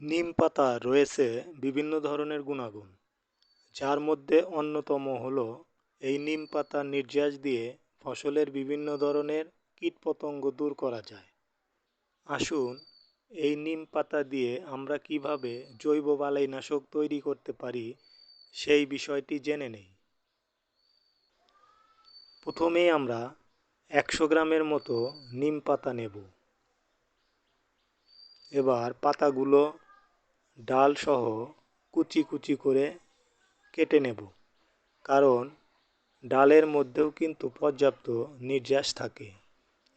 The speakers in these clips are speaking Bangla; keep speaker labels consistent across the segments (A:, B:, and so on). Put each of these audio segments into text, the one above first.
A: নিম পাতা রয়েছে বিভিন্ন ধরনের গুণাগুণ। যার মধ্যে অন্যতম হলো এই নিম পাতার নির্যাস দিয়ে ফসলের বিভিন্ন ধরনের কীটপতঙ্গ দূর করা যায়। আসুন এই নিম পাতা দিয়ে আমরা কীভাবে জৈব বালাইনাশক তৈরি করতে পারি সেই বিষয়টি জেনে নেই। প্রথমেই আমরা একশো গ্রামের মতো নিম পাতা নেব। এবার পাতাগুলো ডালসহ কুচি কুচি করে কেটে নেব, কারণ ডালের মধ্যেও কিন্তু পর্যাপ্ত নির্যাস থাকে,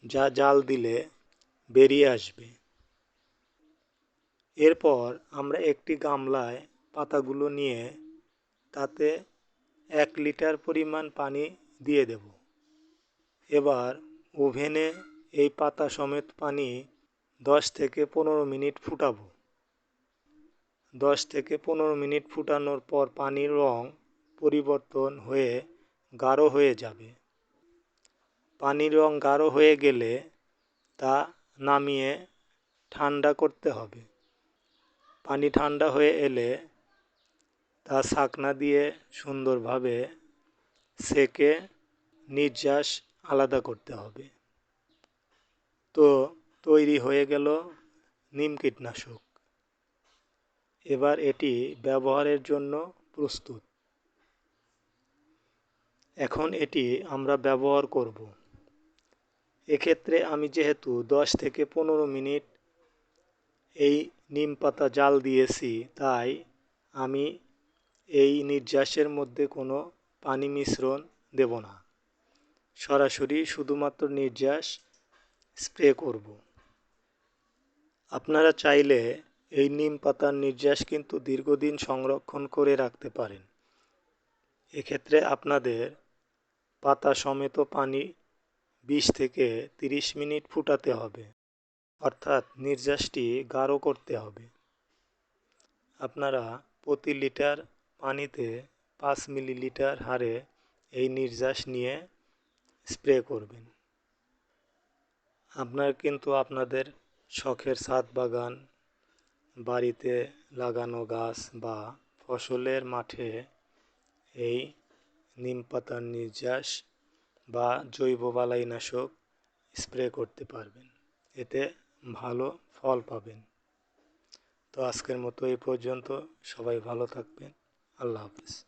A: যা জাল দিলে বেরিয়ে আসবে। এরপর আমরা একটি গামলায় পাতাগুলো নিয়ে তাতে এক লিটার পরিমাণ পানি দিয়ে দেব। এবার ওভেনে এই পাতা সমেত পানি দশ থেকে পনেরো মিনিট ফুটাবো। দশ থেকে পনেরো মিনিট ফুটানোর পর পানির রং পরিবর্তন হয়ে গাঢ় হয়ে যাবে। পানির রং গাঢ় হয়ে গেলে তা নামিয়ে ঠান্ডা করতে হবে। পানি ঠান্ডা হয়ে এলে তা ছাকনা দিয়ে সুন্দরভাবে সেকে নির্যাস আলাদা করতে হবে। তো তৈরি হয়ে গেল নিম কীটনাশক। এবার এটি ব্যবহারের জন্য প্রস্তুত। এখন এটি আমরা ব্যবহার করব। এক্ষেত্রে আমি যেহেতু দশ থেকে পনেরো মিনিট এই নিম পাতা জাল দিয়েছি, তাই আমি এই নির্যাসের মধ্যে কোনো পানি মিশ্রণ দেব না। সরাসরি শুধুমাত্র নির্যাস স্প্রে করব। আপনারা চাইলে এই নিম পাতার নির্যাস কিন্তু দীর্ঘদিন সংরক্ষণ করে রাখতে পারেন। এক্ষেত্রে আপনাদের পাতা সমেত পানি বিশ থেকে তিরিশ মিনিট ফুটাতে হবে। অর্থাৎ নির্যাসটি গাঢ় করতে হবে। আপনারা প্রতি লিটার পানিতে পাঁচ মিলিলিটার হারে এই নির্যাস নিয়ে স্প্রে করবেন। আপনার কিন্তু আপনাদের শখের ছাদ বাগান বাড়িতে লাগানো গাছ বা ফসলের মাঠে এই নিম পাতার নির্যাস বা জৈব বালাইনাশক স্প্রে করতে পারবেন। এতে ভালো ফল পাবেন। তো আজকের মতো এই পর্যন্ত। সবাই ভালো থাকবেন। আল্লাহ হাফিজ।